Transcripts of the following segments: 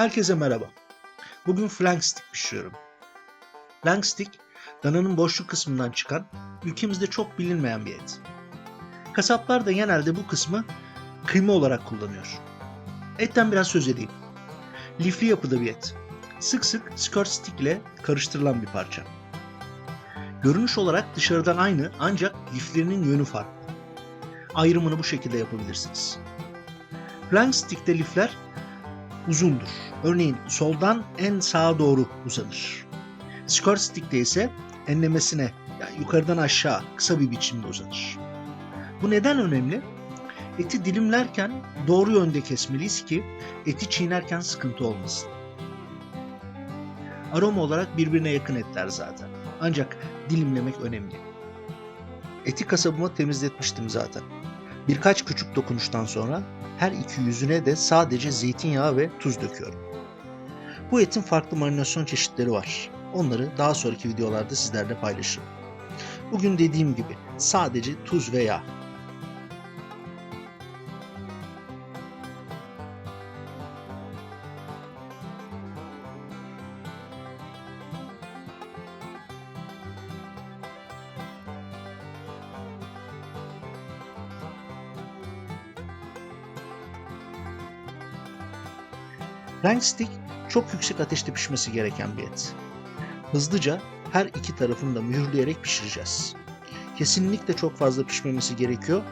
Herkese merhaba. Bugün flank stick pişiriyorum. Flank stick, dananın boşluk kısmından çıkan, ülkemizde çok bilinmeyen bir et. Kasaplar da genelde bu kısmı kıyma olarak kullanıyor. Etten biraz söz edeyim. Lifli yapıda bir et. Sık sık skirt stick ile karıştırılan bir parça. Görünüş olarak dışarıdan aynı ancak liflerinin yönü farklı. Ayrımını bu şekilde yapabilirsiniz. Flank stick'te lifler uzundur. Örneğin soldan en sağa doğru uzanır. Skirt stick'te ise enlemesine yani yukarıdan aşağı kısa bir biçimde uzanır. Bu neden önemli? Eti dilimlerken doğru yönde kesmeliyiz ki eti çiğnerken sıkıntı olmasın. Aroma olarak birbirine yakın etler zaten. Ancak dilimlemek önemli. Eti kasabıma temizletmiştim zaten. Birkaç küçük dokunuştan sonra her iki yüzüne de sadece zeytinyağı ve tuz döküyorum. Bu etin farklı marinasyon çeşitleri var. Onları daha sonraki videolarda sizlerle paylaşırım. Bugün dediğim gibi sadece tuz ve yağ. Ranch stick çok yüksek ateşte pişmesi gereken bir et. Hızlıca her iki tarafını da mühürleyerek pişireceğiz. Kesinlikle çok fazla pişmemesi gerekiyor.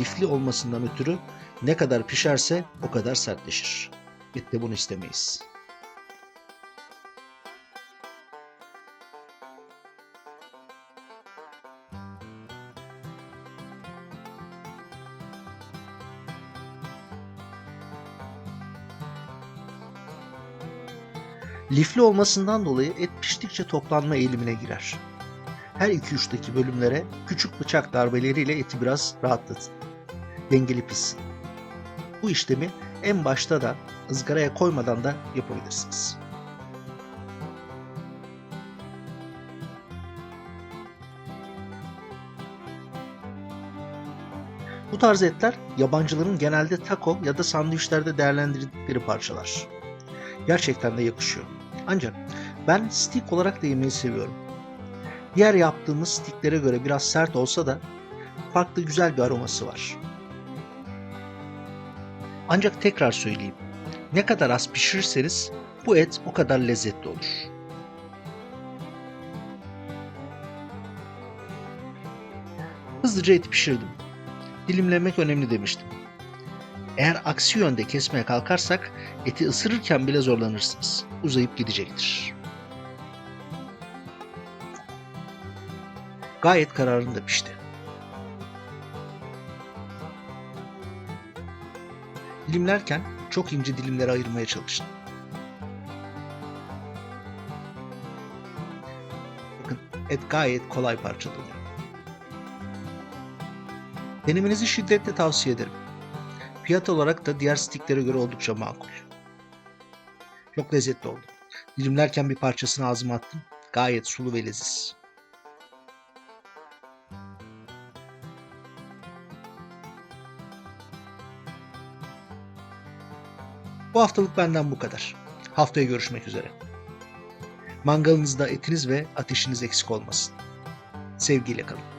Lifli olmasından ötürü ne kadar pişerse o kadar sertleşir. Et de bunu istemeyiz. Lifli olmasından dolayı et piştikçe toplanma eğilimine girer. Her 2-3'teki bölümlere küçük bıçak darbeleriyle eti biraz rahatlatın. Dengeli pişsin. Bu işlemi en başta da ızgaraya koymadan da yapabilirsiniz. Bu tarz etler yabancıların genelde taco ya da sandviçlerde değerlendirdikleri parçalar. Gerçekten de yakışıyor. Ancak ben stick olarak da yemeyi seviyorum. Diğer yaptığımız sticklere göre biraz sert olsa da farklı güzel bir aroması var. Ancak tekrar söyleyeyim. Ne kadar az pişirirseniz bu et o kadar lezzetli olur. Hızlıca eti pişirdim. Dilimlemek önemli demiştim. Eğer aksi yönde kesmeye kalkarsak eti ısırırken bile zorlanırsınız. Uzayıp gidecektir. Gayet kararında pişti. Dilimlerken çok ince dilimlere ayırmaya çalışın. Bakın et gayet kolay parçalanıyor. Denemenizi şiddetle tavsiye ederim. Fiyat olarak da diğer sticklere göre oldukça makul. Çok lezzetli oldu. Dilimlerken bir parçasını ağzıma attım. Gayet sulu ve leziz. Bu haftalık benden bu kadar. Haftaya görüşmek üzere. Mangalınızda etiniz ve ateşiniz eksik olmasın. Sevgiyle kalın.